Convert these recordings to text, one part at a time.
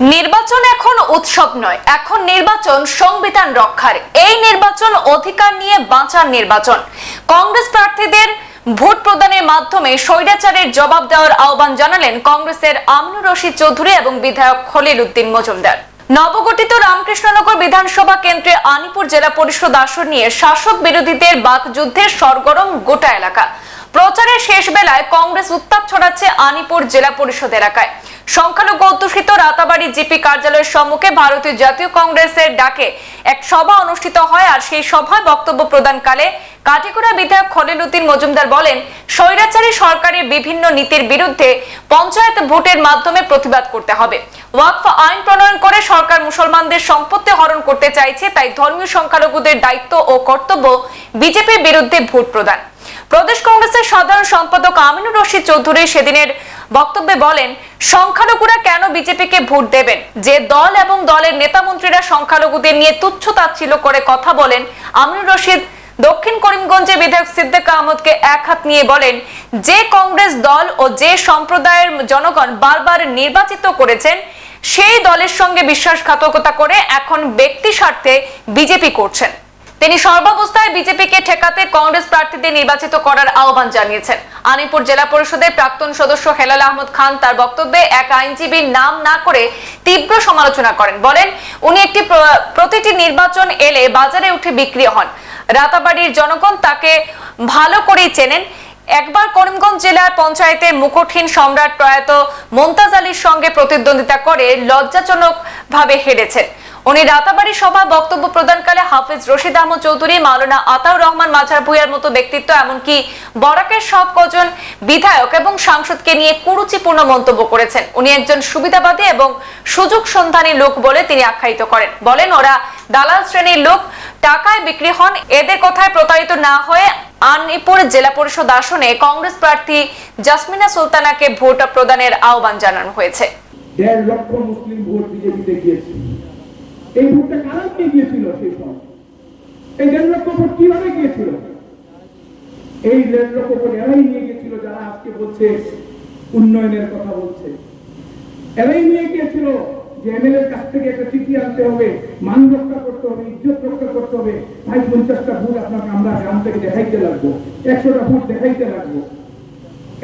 নির্বাচন এখন উৎসব নয়, এখন নির্বাচন সংবিধান রক্ষার। এই নির্বাচন অধিকার নিয়ে বাঁচার নির্বাচন। কংগ্রেস প্রার্থীদের ভোট প্রদানের মাধ্যমে স্বৈরাচারের জবাব দেওয়ার আহ্বান জানালেন কংগ্রেসের আমিনুর রশিদ চৌধুরী এবং বিধায়ক খলিল উদ্দিন মজুমদার। নবগঠিত রামকৃষ্ণনগর বিধানসভা কেন্দ্রে আনিপুর জেলা পরিষদ আসন নিয়ে শাসক বিরোধীদের বাকযুদ্ধের সরগরম গোটা এলাকা। প্রচারের শেষ বেলায় কংগ্রেস উত্তাপ ছড়াচ্ছে আনিপুর জেলা পরিষদ এলাকায়। সংখ্যালঘু অধ্যুষিত রাতাবাড়ি জিপি কার্যালয়ের সম্মুখে ভারতীয় জাতীয় কংগ্রেসের ডাকে এক সভা অনুষ্ঠিত হয় আর সেই সভায় বক্তব্য প্রদানকালে কাটিকুড়া বিধায়ক খলিল উদ্দিন মজুমদার বলেন, স্বৈরাচারী সরকারের বিভিন্ন নীতির বিরুদ্ধে পঞ্চায়েত ভোটের মাধ্যমে প্রতিবাদ করতে হবে। ওয়াকফ আইন প্রণয়ন করে সরকার মুসলমানদের সম্পত্তি হরণ করতে চাইছে, তাই ধর্মীয় সংখ্যালঘুদের দায়িত্ব ও কর্তব্য বিজেপির বিরুদ্ধে ভোট প্রদান। প্রদেশ কংগ্রেসের সাধারণ সম্পাদক আমিনুর রশিদ চৌধুরী সেদিনের বক্তব্যে বলেন, সংখ্যালঘুরা কেন বিজেপিকে ভোট দেবেন? যে দল এবং দলের নেতা মন্ত্রীরা সংখ্যালঘুদের নিয়ে তুচ্ছ তাচ্ছিল্য করে কথা বলেন, আমিনুর রশিদ দক্ষিণ করিমগঞ্জে বিধায়ক সিদ্দিক আহমদকে এক হাত নিয়ে বলেন, যে কংগ্রেস দল ও যে সম্প্রদায়ের জনগণ বারবার নির্বাচিত করেছেন, সেই দলের সঙ্গে বিশ্বাসঘাতকতা করে এখন ব্যক্তি স্বার্থে বিজেপি করছেন। তিনি সর্বাবস্থায় বিজেপিকে ঠেকাতে কংগ্রেস প্রার্থীদের নির্বাচিত করার আহ্বান জানিয়েছেন। আনিপুর জেলা পরিষদের প্রাক্তন সদস্য হেলাল আহমদ খান তার বক্তব্যে এক আইনজীবীর নাম না করে তীব্র সমালোচনা করেন। বলেন, উনি একটি প্রতিটি নির্বাচন এলে বাজারে উঠে বিক্রি হন। রাতাবাড়ির জনগণ তাকে ভালো করেই চেনেন। একবার করিমগঞ্জ জেলার পঞ্চায়েতে মুকুটহীন সম্রাট প্রয়াত মমতাজ আলীর সঙ্গে প্রতিদ্বন্দ্বিতা করে লজ্জাজনক ভাবে হেরেছেন। উনি রাতাবাড়ি সভা বক্তব্য প্রদানকালে হাফিজ রশিদ আহমদ চৌধুরী, মাওলানা আতাউর রহমান মাঝার ভুইয়ার মতো ব্যক্তিত্ব, এমনকি বরাকের সব কজন বিধায়ক এবং সাংসদকে নিয়ে কুরুচিপূর্ণ মন্তব্য করেছেন। উনি একজন সুবিধাবাদী এবং সুযোগ সন্ধানী লোক বলে তিনি আখ্যায়িত করেন। বলেন, ওরা দালাল শ্রেণির লোক, টাকায় বিক্রি হন, এদের কথায় প্রতারিত না হয়ে আনিপুর জেলা পরিষদ আসনে কংগ্রেস প্রার্থী জাসমিনা সুলতানাকে ভোট প্রদানের আহ্বান জানানো হয়েছে। দেড় লক্ষ মুসলিম ভোট বিজেপিতে গিয়েছে। এই ভোটটা কারা নিয়ে গিয়েছিল সেই সময়? এই দেড় লক্ষ ভোট কীভাবে গিয়েছিল? এই দেড় লক্ষ ভোট এরাই নিয়ে গিয়েছিল যারা আজকে বলছে, উন্নয়নের কথা বলছে। এরাই নিয়ে গিয়েছিল যে এমএলএ কাছ থেকে একটা চিঠি আনতে হবে, মান রক্ষা করতে হবে, ইজ্জত রক্ষা করতে হবে। ভাই, পঞ্চাশটা ভোট আপনাকে আমরা গ্রাম থেকে দেখাইতে লাগবো, একশোটা ভোট দেখাইতে লাগবো।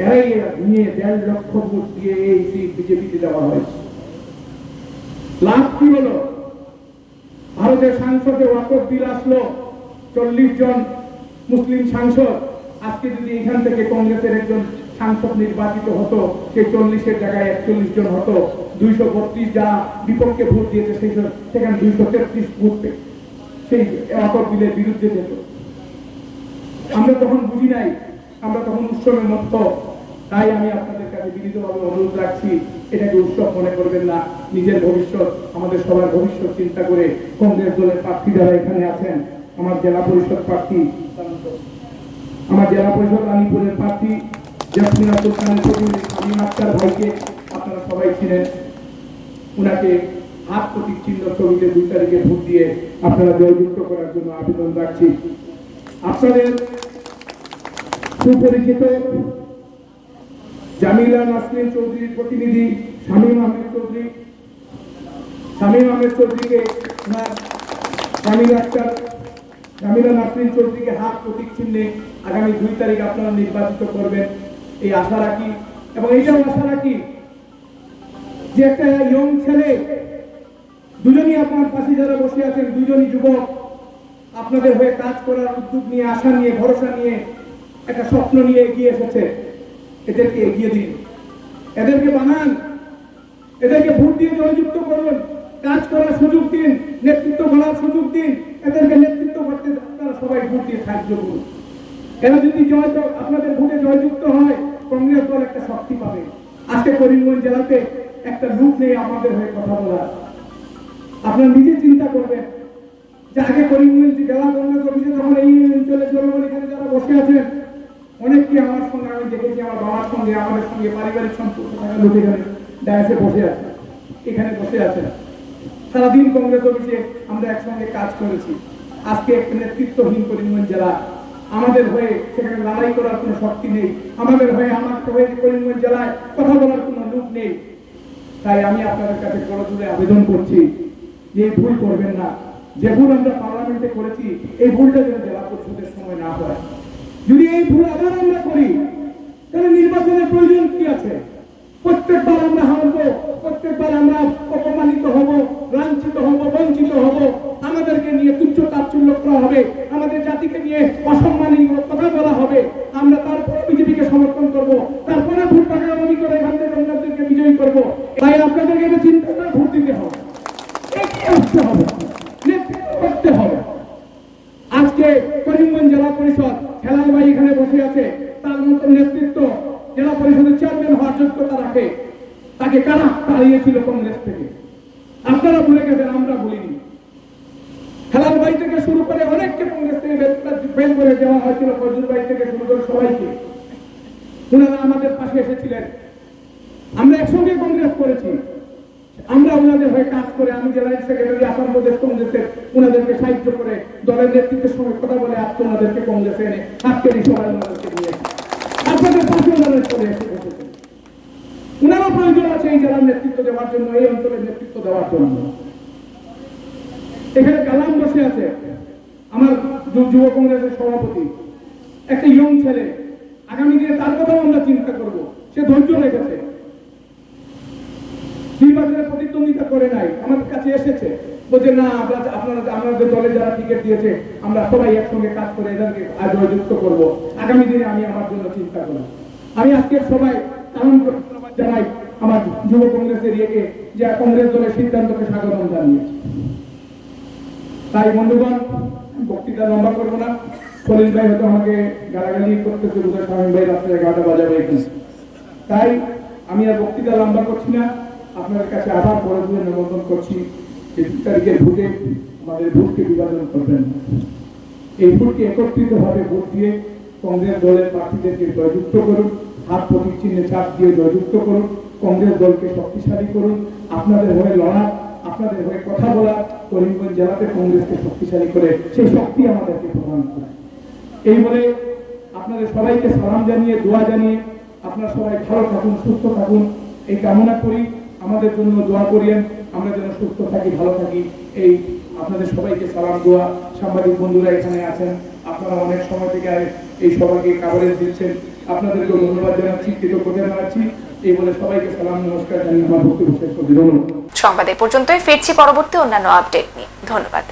এরাই নিয়ে দেড় লক্ষ ভোট দিয়ে এই বিজেপিতে দেওয়া হয়েছে লাভ কি হলো? ভারতের সংসদে ওয়াকফ বিল আসলো চল্লিশ জন মুসলিম সাংসদ। আজকে যদি এখান থেকে কংগ্রেসের একজন সাংসদ নির্বাচিত হতো সেই চল্লিশের জায়গায় একচল্লিশ জন হতো। দুইশো বত্রিশ যা বিপক্ষে ভোট দিয়েছে, সেই সেখানে দুইশো তেত্রিশ ভোট সেই ওয়াকফ বিলের বিরুদ্ধে যেত। আমরা তখন বুঝি নাই, আমরা তখন উৎসবের মতো তাই আমি আপনাদের কাছে বিনীতভাবে অনুরোধ রাখছি, এটাকে উৎসব মনে করবেন না। নিজের ভবিষ্যৎ, আমাদের সবার ভবিষ্যৎ চিন্তা করে কংগ্রেস দলের প্রার্থী যারা এখানে আছেন, আমার জেলা পরিষদ প্রার্থী, আমার জেলা পরিষদ আলিপুরের প্রার্থী আমিন আক্তার ভাইকে আপনারা সবাই চিনেন। উনাকে হাত প্রতীক চিহ্ন ছবিতে দুই তারিখে ভোট দিয়ে আপনারা জয়যুক্ত করার জন্য আবেদন রাখছি। আপনাদের সুপরিচিত জামিলা নাসরিন চৌধুরীর প্রতিনিধি শামীম আহমেদ চৌধুরী। শামীম আহমেদ চৌধুরীকে জামিলা জামিলা নাসরিন চৌধুরীকে হাত প্রতীক চিহ্নে আগামী দুই তারিখ আপনারা নির্বাচিত করবেন। এই আশা রাখি এবং এইটাও আশা রাখি যে একটা ইয়ং ছেলে, দুজনই আপনার পাশে যারা বসে আছেন, দুজনই যুবক, আপনাদের হয়ে কাজ করার উদ্যোগ নিয়ে, আশা নিয়ে, ভরসা নিয়ে একটা স্বপ্ন নিয়ে এগিয়ে এসেছে। এদেরকে এগিয়ে দিন। এদেরকে বানান। এদেরকে ভোট দিয়ে জয়যুক্ত করুন। কাজ করার সুযোগ দিন, নেতৃত্ব করার সুযোগ দিন। এদেরকে নেতৃত্ব করতে আপনারা সবাই ভোট দিয়ে সাহায্য করুন। এরা যদি জয় আপনাদের ভোটে জয়যুক্ত হয়, কংগ্রেস দল একটা শক্তি পাবে। আজকে করিমগঞ্জ জেলাতে একটা লোক নেই আমাদের হয়ে কথা বলার আপনারা নিজে চিন্তা করবেন যে আগে করিমগঞ্জ জেলা কংগ্রেস অফিসে যখন এই অঞ্চলে জনগণ এখানে যারা বসে আছেন অনেককে আমার সঙ্গে, আমি দেখেছি আমার বাবার সঙ্গে, আমাদের সঙ্গে পারিবারিক সম্পর্ক থাকা এখানে বসে আছে, এখানে বসে আছে। সারাদিন কংগ্রেস অফিসে আমরা একসঙ্গে কাজ করেছি। আজকে একটা নেতৃত্বহীন করিমগঞ্জ জেলা। আমাদের হয়ে সেখানে লড়াই করার কোনো শক্তি নেই। আমাদের হয়ে আমার হয়ে করিমগঞ্জ জেলায় কথা বলার কোনো লোক নেই। তাই আমি আপনাদের কাছে করজোরে আবেদন করছি যে ভুল করবেন না। যে ভুল আমরা পার্লামেন্টে করেছি, এই ভুলটা যেন জেলা পরিষদের সময় না হয়। যদি এই ভুল আবার আমরা করি, তাহলে নির্বাচনের প্রয়োজন কি আছে? প্রত্যেকবার আমরা হারবো, প্রত্যেকবার আমরা অপমানিত হব, লাঞ্ছিত হব, বঞ্চিত হব। আমাদেরকে নিয়ে তুচ্ছ তাচ্ছল্য করা হবে, আমাদের জাতিকে নিয়ে অসম্মানী কথা বলা হবে। আমরা তারপরে বিজেপিকে সমর্থন করব তারপরে ভোট ভাগাভাগি করে এখান থেকে বিজয়ী করব। তাই আপনাদেরকে এটা চিন্তা করে ভোট দিতে হবে এগিয়ে আসতে হবে নেতৃত্ব করতে হবে আজকে করিমগঞ্জ জেলা পরিষদ হেলাল ভাই এখানে বসে আছে তার মতো নেতৃত্ব পরিষদের চেয়ারম্যান হওয়ার যোগ্যতা রাখে। তাকে কারা তাড়িয়েছিল কংগ্রেস থেকে? আপনারা ভুলে গেছেন, আমরা ভুলিনি। হেলাল ভাই থেকে শুরু করে অনেককে কংগ্রেস থেকে বের করে দেওয়া হয়েছিল ফজল ভাই থেকে শুরু করে সবাইকে। ওনারা আমাদের পাশে এসেছিলেন। আমরা একসঙ্গে কংগ্রেস করেছি। আমরা ওনাদের হয়ে কাজ করে আমি জেলা সেক্রেটারি আসাম প্রদেশ কংগ্রেসের ওনাদেরকে সাহায্য করে দলের নেতৃত্বের সঙ্গে কথা বলে আজকে ওনাদেরকে কংগ্রেসে এনে আজকের এই সবাই ওনাদেরকে নিয়ে আপনাদের পাশে ওনারা চলে এসে বসেছেন ওনারও প্রয়োজন আছে এই জেলার নেতৃত্ব দেওয়ার জন্য, এই অঞ্চলের নেতৃত্ব দেওয়ার জন্য। এখানে কালাম বসে আছে, আমার যুব কংগ্রেসের সভাপতি। একটা ইয়ং ছেলে। আগামী দিনে তার কথাও আমরা চিন্তা করব। সে ধৈর্য রেখেছে। নির্বাচনে প্রতিদ্বন্দ্বিতা করে নাই আমাদের কাছে এসেছে। বলছে, না, আমরা আপনারা আমাদের দলে যারা টিকিট দিয়েছে, আমরা সবাই একসঙ্গে কাজ করে এদেরকে আজ যুক্ত করব। আগামী দিনে আমি আমার জন্য চিন্তা করব। আমি আজকে সবাই জানাই। আমার যুব কংগ্রেসের ইয়েকে যে কংগ্রেস দলের সিদ্ধান্তকে স্বাগত জানিয়েছে তাই বন্ধুগণ বক্তৃতা লম্বা করব না। সলিল ভাই হয়তো আমাকে গালাগালি করতেছে বোধহয় স্বামী ভাই রাত্রে এগারোটা বাজাবে এখানে। তাই আমি আর বক্তৃতা লম্বা করছি না। আপনাদের কাছে আবার বড় দিয়ে নিমন্ত্রণ করছি এই দু তারিখের ভোটে আমাদের ভোটকে বিভাজন করবেন। এই ভোটকে একত্রিত ভাবে ভোট দিয়ে কংগ্রেস দলের প্রার্থীদেরকে জয়যুক্ত করুন, হাত প্রতীক চিহ্নে চাপ দিয়ে জয়যুক্ত করুন। কংগ্রেস দলকে শক্তিশালী করুন, আপনাদের হয়ে লড়া, আপনাদের হয়ে কথা বলা, করিমগঞ্জ জেলাতে কংগ্রেসকে শক্তিশালী করে, সেই শক্তি আমাদেরকে প্রদান করে এই বলে আপনাদের সবাইকে সালাম জানিয়ে, দোয়া জানিয়ে আপনারা সবাই ভালো থাকুন, সুস্থ থাকুন। এই কামনা করি, আমাদের জন্য দোয়া করিয়েন, আমরা যেন সুস্থ থাকি, ভালো থাকি, এই আপনাদের সবাইকে সালাম, দোয়া। সাংবাদিক বন্ধুরা এখানে আছেন, আপনারা অনেক সময় থেকে এই সবাইকে কাভারেজ দিচ্ছেন। আপনাদেরকে ধন্যবাদ জানাচ্ছি, কৃতজ্ঞতা জানাচ্ছি। এই বলে সবাইকে সালাম, নমস্কার জানিয়ে আমার বক্তব্য শেষ করছি। সংবাদ এ পর্যন্তই, ফিরছি পরবর্তী অন্যান্য আপডেট নিয়ে। ধন্যবাদ।